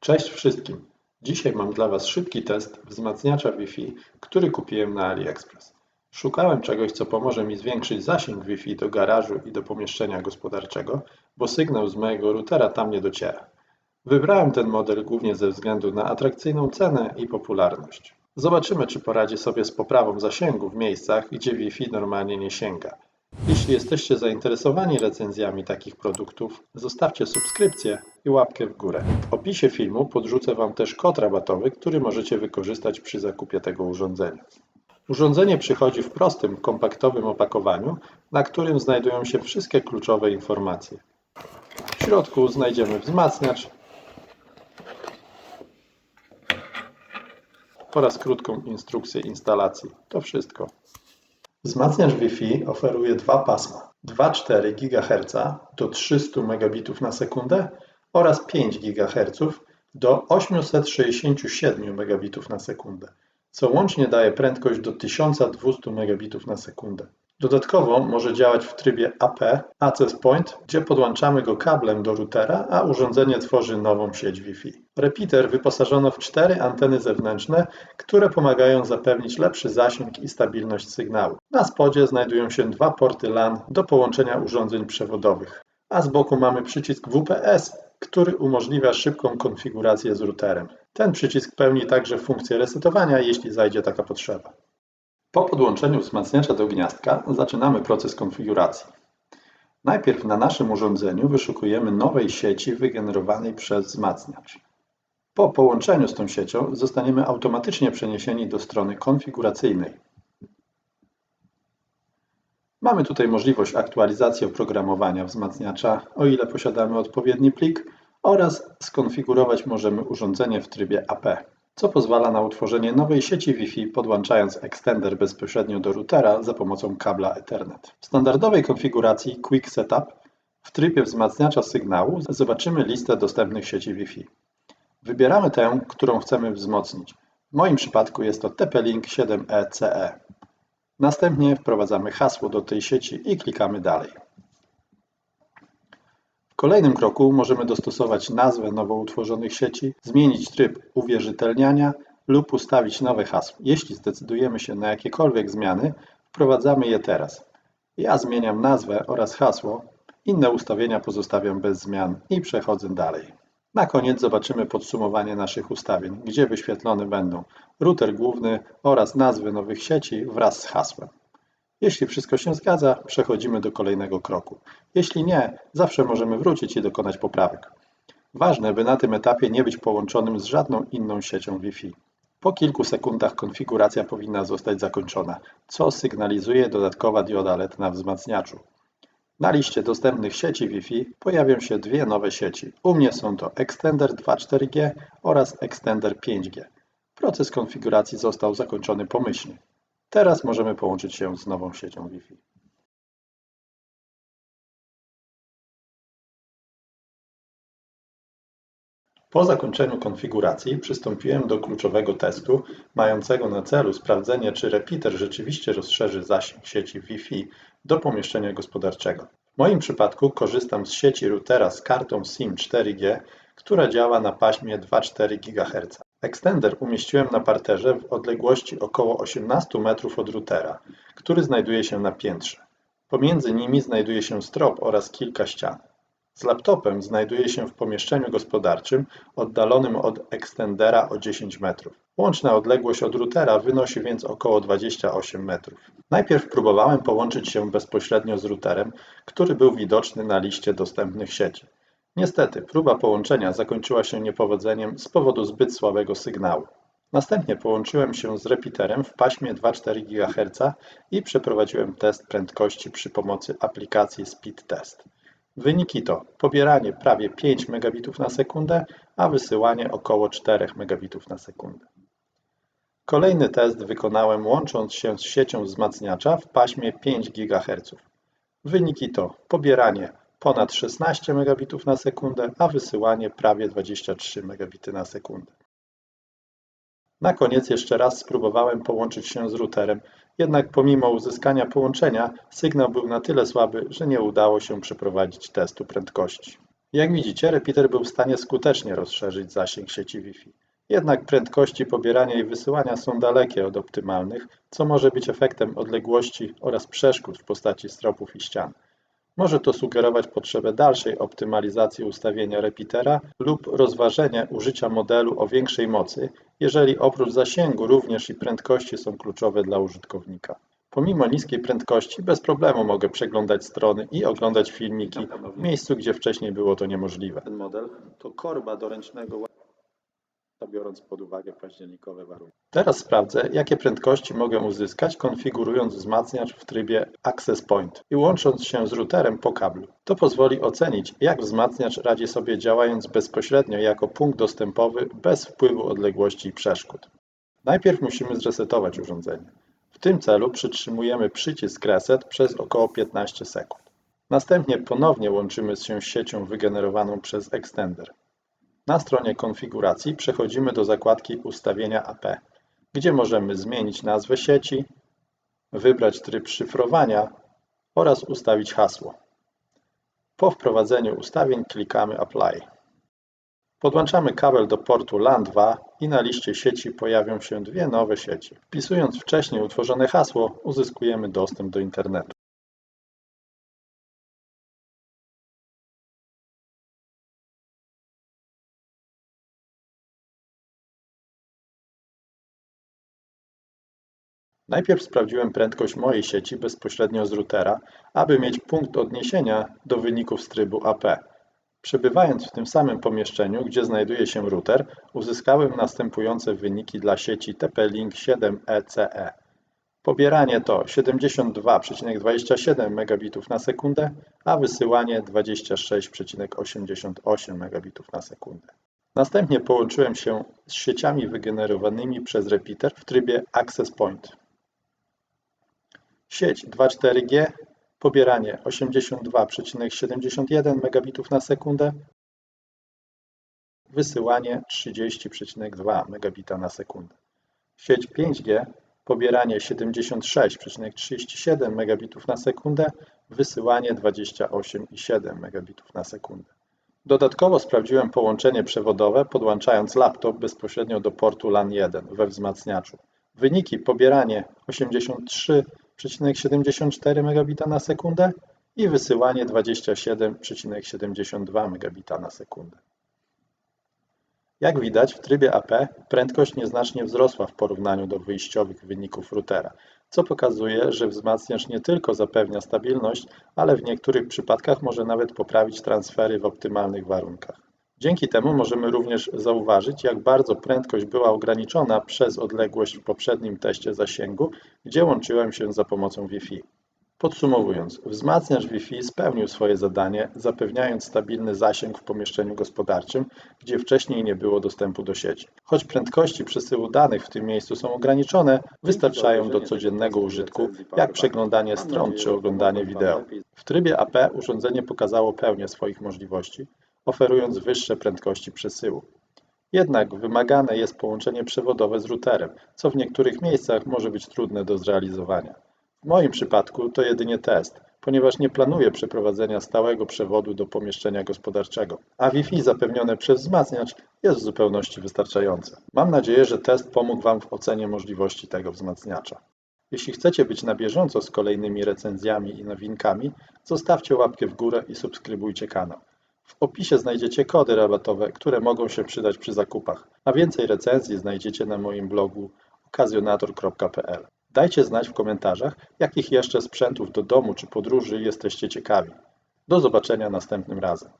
Cześć wszystkim! Dzisiaj mam dla Was szybki test wzmacniacza Wi-Fi, który kupiłem na AliExpress. Szukałem czegoś, co pomoże mi zwiększyć zasięg Wi-Fi do garażu i do pomieszczenia gospodarczego, bo sygnał z mojego routera tam nie dociera. Wybrałem ten model głównie ze względu na atrakcyjną cenę i popularność. Zobaczymy, czy poradzi sobie z poprawą zasięgu w miejscach, gdzie Wi-Fi normalnie nie sięga. Jeśli jesteście zainteresowani recenzjami takich produktów, zostawcie subskrypcję i łapkę w górę. W opisie filmu podrzucę Wam też kod rabatowy, który możecie wykorzystać przy zakupie tego urządzenia. Urządzenie przychodzi w prostym, kompaktowym opakowaniu, na którym znajdują się wszystkie kluczowe informacje. W środku znajdziemy wzmacniacz oraz krótką instrukcję instalacji. To wszystko. Wzmacniacz Wi-Fi oferuje dwa pasma 2,4 GHz do 300 Mbit na sekundę oraz 5 GHz do 867 Mbit na sekundę, co łącznie daje prędkość do 1200 Mbit na sekundę. Dodatkowo może działać w trybie AP Access Point, gdzie podłączamy go kablem do routera, a urządzenie tworzy nową sieć Wi-Fi. Repeater wyposażono w cztery anteny zewnętrzne, które pomagają zapewnić lepszy zasięg i stabilność sygnału. Na spodzie znajdują się dwa porty LAN do połączenia urządzeń przewodowych, a z boku mamy przycisk WPS, który umożliwia szybką konfigurację z routerem. Ten przycisk pełni także funkcję resetowania, jeśli zajdzie taka potrzeba. Po podłączeniu wzmacniacza do gniazdka zaczynamy proces konfiguracji. Najpierw na naszym urządzeniu wyszukujemy nowej sieci wygenerowanej przez wzmacniacz. Po połączeniu z tą siecią zostaniemy automatycznie przeniesieni do strony konfiguracyjnej. Mamy tutaj możliwość aktualizacji oprogramowania wzmacniacza, o ile posiadamy odpowiedni plik, oraz skonfigurować możemy urządzenie w trybie AP co pozwala na utworzenie nowej sieci Wi-Fi podłączając ekstender bezpośrednio do routera za pomocą kabla Ethernet. W standardowej konfiguracji Quick Setup w trybie wzmacniacza sygnału zobaczymy listę dostępnych sieci Wi-Fi. Wybieramy tę, którą chcemy wzmocnić. W moim przypadku jest to TP-Link 7ECE. Następnie wprowadzamy hasło do tej sieci i klikamy dalej kolejnym kroku możemy dostosować nazwę nowo utworzonych sieci, zmienić tryb uwierzytelniania lub ustawić nowe hasło. Jeśli zdecydujemy się na jakiekolwiek zmiany, wprowadzamy je teraz. Ja zmieniam nazwę oraz hasło, inne ustawienia pozostawiam bez zmian i przechodzę dalej. Na koniec zobaczymy podsumowanie naszych ustawień, gdzie wyświetlone będą router główny oraz nazwy nowych sieci wraz z hasłem. Jeśli wszystko się zgadza, przechodzimy do kolejnego kroku. Jeśli nie, zawsze możemy wrócić i dokonać poprawek. Ważne, by na tym etapie nie być połączonym z żadną inną siecią Wi-Fi. Po kilku sekundach konfiguracja powinna zostać zakończona, co sygnalizuje dodatkowa dioda LED na wzmacniaczu. Na liście dostępnych sieci Wi-Fi pojawią się dwie nowe sieci. U mnie są to Extender 2.4G oraz Extender 5G. Proces konfiguracji został zakończony pomyślnie. Teraz możemy połączyć się z nową siecią Wi-Fi. Po zakończeniu konfiguracji przystąpiłem do kluczowego testu mającego na celu sprawdzenie, czy repeater rzeczywiście rozszerzy zasięg sieci Wi-Fi do pomieszczenia gospodarczego. W moim przypadku korzystam z sieci routera z kartą SIM 4G, która działa na paśmie 2,4 GHz. Ekstender umieściłem na parterze w odległości około 18 metrów od routera, który znajduje się na piętrze. Pomiędzy nimi znajduje się strop oraz kilka ścian. Z laptopem znajduję się w pomieszczeniu gospodarczym oddalonym od ekstendera o 10 metrów. Łączna odległość od routera wynosi więc około 28 metrów. Najpierw próbowałem połączyć się bezpośrednio z routerem, który był widoczny na liście dostępnych sieci. Niestety, próba połączenia zakończyła się niepowodzeniem z powodu zbyt słabego sygnału. Następnie połączyłem się z repeaterem w paśmie 2,4 GHz i przeprowadziłem test prędkości przy pomocy aplikacji Speed Test. Wyniki to pobieranie prawie 5 Mbit na sekundę, a wysyłanie około 4 Mbit na sekundę. Kolejny test wykonałem łącząc się z siecią wzmacniacza w paśmie 5 GHz. Wyniki to pobieranie ponad 16 Mbit na sekundę, a wysyłanie prawie 23 Mbit na sekundę. Na koniec jeszcze raz spróbowałem połączyć się z routerem, jednak pomimo uzyskania połączenia sygnał był na tyle słaby, że nie udało się przeprowadzić testu prędkości. Jak widzicie, repeater był w stanie skutecznie rozszerzyć zasięg sieci Wi-Fi. Jednak prędkości pobierania i wysyłania są dalekie od optymalnych, co może być efektem odległości oraz przeszkód w postaci stropów i ścian. Może to sugerować potrzebę dalszej optymalizacji ustawienia repeatera lub rozważenie użycia modelu o większej mocy, jeżeli oprócz zasięgu również i prędkości są kluczowe dla użytkownika. Pomimo niskiej prędkości bez problemu mogę przeglądać strony i oglądać filmiki w miejscu, gdzie wcześniej było to niemożliwe. Ten model to korba biorąc pod uwagę październikowe warunki. Teraz sprawdzę, jakie prędkości mogę uzyskać, konfigurując wzmacniacz w trybie Access Point i łącząc się z routerem po kablu. To pozwoli ocenić, jak wzmacniacz radzi sobie działając bezpośrednio jako punkt dostępowy bez wpływu odległości i przeszkód. Najpierw musimy zresetować urządzenie. W tym celu przytrzymujemy przycisk Reset przez około 15 sekund. Następnie ponownie łączymy się z siecią wygenerowaną przez Extender. Na stronie konfiguracji przechodzimy do zakładki Ustawienia AP, gdzie możemy zmienić nazwę sieci, wybrać tryb szyfrowania oraz ustawić hasło. Po wprowadzeniu ustawień klikamy Apply. Podłączamy kabel do portu LAN 2 i na liście sieci pojawią się dwie nowe sieci. Wpisując wcześniej utworzone hasło uzyskujemy dostęp do internetu. Najpierw sprawdziłem prędkość mojej sieci bezpośrednio z routera, aby mieć punkt odniesienia do wyników z trybu AP. Przebywając w tym samym pomieszczeniu, gdzie znajduje się router, uzyskałem następujące wyniki dla sieci TP-Link 7ECE. Pobieranie to 72,27 Mbit na sekundę, a wysyłanie 26,88 Mbit na sekundę. Następnie połączyłem się z sieciami wygenerowanymi przez repeater w trybie Access Point. Sieć 2.4G, pobieranie 82,71 Mbit na sekundę, wysyłanie 30,2 Mbit na sekundę. Sieć 5G, pobieranie 76,37 Mbit na sekundę, wysyłanie 28,7 Mbit na sekundę. Dodatkowo sprawdziłem połączenie przewodowe, podłączając laptop bezpośrednio do portu LAN 1 we wzmacniaczu. Wyniki pobieranie 83 0,74 Mbit na sekundę i wysyłanie 27,72 Mbit na sekundę. Jak widać, w trybie AP prędkość nieznacznie wzrosła w porównaniu do wyjściowych wyników routera, co pokazuje, że wzmacniacz nie tylko zapewnia stabilność, ale w niektórych przypadkach może nawet poprawić transfery w optymalnych warunkach. Dzięki temu możemy również zauważyć, jak bardzo prędkość była ograniczona przez odległość w poprzednim teście zasięgu, gdzie łączyłem się za pomocą Wi-Fi. Podsumowując, wzmacniacz Wi-Fi spełnił swoje zadanie, zapewniając stabilny zasięg w pomieszczeniu gospodarczym, gdzie wcześniej nie było dostępu do sieci. Choć prędkości przesyłu danych w tym miejscu są ograniczone, wystarczają do codziennego użytku, jak przeglądanie stron czy oglądanie wideo. W trybie AP urządzenie pokazało pełnię swoich możliwości, oferując wyższe prędkości przesyłu. Jednak wymagane jest połączenie przewodowe z routerem, co w niektórych miejscach może być trudne do zrealizowania. W moim przypadku to jedynie test, ponieważ nie planuję przeprowadzenia stałego przewodu do pomieszczenia gospodarczego, a Wi-Fi zapewnione przez wzmacniacz jest w zupełności wystarczające. Mam nadzieję, że test pomógł Wam w ocenie możliwości tego wzmacniacza. Jeśli chcecie być na bieżąco z kolejnymi recenzjami i nowinkami, zostawcie łapkę w górę i subskrybujcie kanał. W opisie znajdziecie kody rabatowe, które mogą się przydać przy zakupach, a więcej recenzji znajdziecie na moim blogu okazjonator.pl. Dajcie znać w komentarzach, jakich jeszcze sprzętów do domu czy podróży jesteście ciekawi. Do zobaczenia następnym razem.